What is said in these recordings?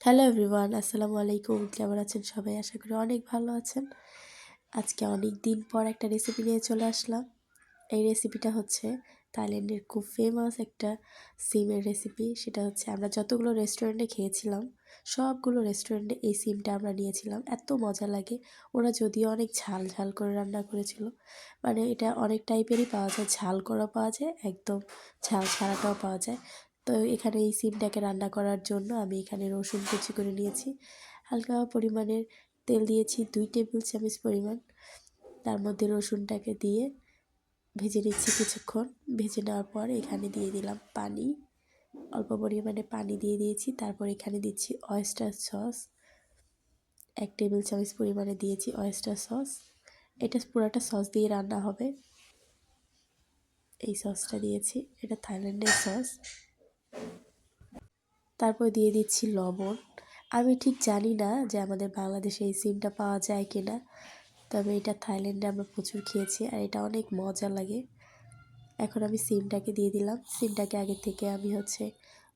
Hello everyone আসসালামু আলাইকুম কেমন আছেন সবাই? আশা করি অনেক ভালো আছেন। আজকে অনেক দিন পর একটা রেসিপি নিয়ে চলে আসলাম। এই রেসিপিটা হচ্ছে থাইল্যান্ডের খুব ফেমাস একটা সিমের রেসিপি সেটা হচ্ছে আমরা যতগুলো রেস্টুরেন্টে খেয়েছিলাম, সবগুলো রেস্টুরেন্টে এই সিমটা আমরা নিয়েছিলাম। এত মজা লাগে। ওরা যদিও অনেক ঝাল ঝাল করে রান্না করেছিল মানে এটা অনেক টাইপেরই পাওয়া যায়। ঝাল করা পাওয়া যায়, একদম ঝাল ছাড়াটাও পাওয়া যায়। তো এখানে এই সিমটাকে রান্না করার জন্য আমি এখানে রসুন কুচি করে নিয়েছি। হালকা পরিমাণের তেল দিয়েছি, দুই টেবিল চামচ পরিমাণ। তার মধ্যে রসুনটাকে দিয়ে ভেজে নিচ্ছি কিছুক্ষণ। ভেজে নেওয়ার পর এখানে দিয়ে দিলাম পানি। অল্প পরিমাণে পানি দিয়ে দিয়েছি। তারপর এখানে দিচ্ছি অয়েস্টার সস এক টেবিল চামচ পরিমাণে দিয়েছি অয়েস্টার সস এটা পুরাটা সস দিয়ে রান্না হবে। এই সসটা দিয়েছি। এটা থাইল্যান্ডের সস তারপর দিয়ে দিচ্ছি লবণ। আমি ঠিক জানি না যে আমাদের বাংলাদেশে এই সিমটা পাওয়া যায় কি না তবে এটা থাইল্যান্ডে আমরা প্রচুর খেয়েছি আর এটা অনেক মজা লাগে। এখন আমি সিমটাকে দিয়ে দিলাম। সিমটাকে আগে থেকে আমি হচ্ছে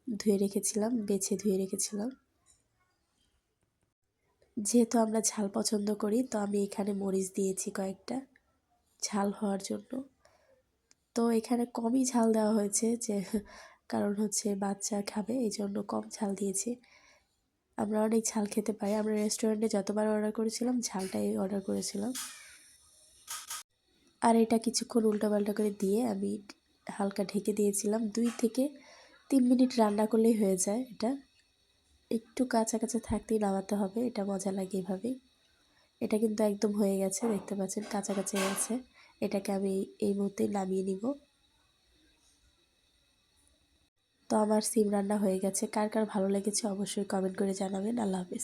ধুয়ে রেখেছিলাম, বেছে ধুয়ে রেখেছিলাম। যেহেতু আমরা ঝাল পছন্দ করি, তো আমি এখানে মরিচ দিয়েছি কয়েকটা ঝাল হওয়ার জন্য। তো এখানে কমই ঝাল দেওয়া হয়েছে যে কারণ হচ্ছে বাচ্চা খাবে এই জন্য কম ঝাল দিয়েছি। আমরা অনেক ঝাল খেতে পারি। আমরা রেস্টুরেন্টে যতবার অর্ডার করেছিলাম, ঝালটাই অর্ডার করেছিলাম। আর এটা কিছুক্ষণ উল্টাপাল্টা করে দিয়ে আমি হালকা ঢেকে দিয়েছিলাম। দুই থেকে তিন মিনিট রান্না করলেই হয়ে যায় এটা। একটু কাঁচা কাঁচা থাকতেই নামাতে হবে, এটা মজা লাগে এভাবেই। এটা কিন্তু একদম হয়ে গেছে, দেখতে পাচ্ছেন কাঁচা গেছে এটাকে আমি এই মুহূর্তেই নামিয়ে নিব। তো আমার সিম রান্না হয়ে গেছে। কার কার ভালো লেগেছে অবশ্যই কমেন্ট করে জানাবেন। আল্লাহ হাফিজ।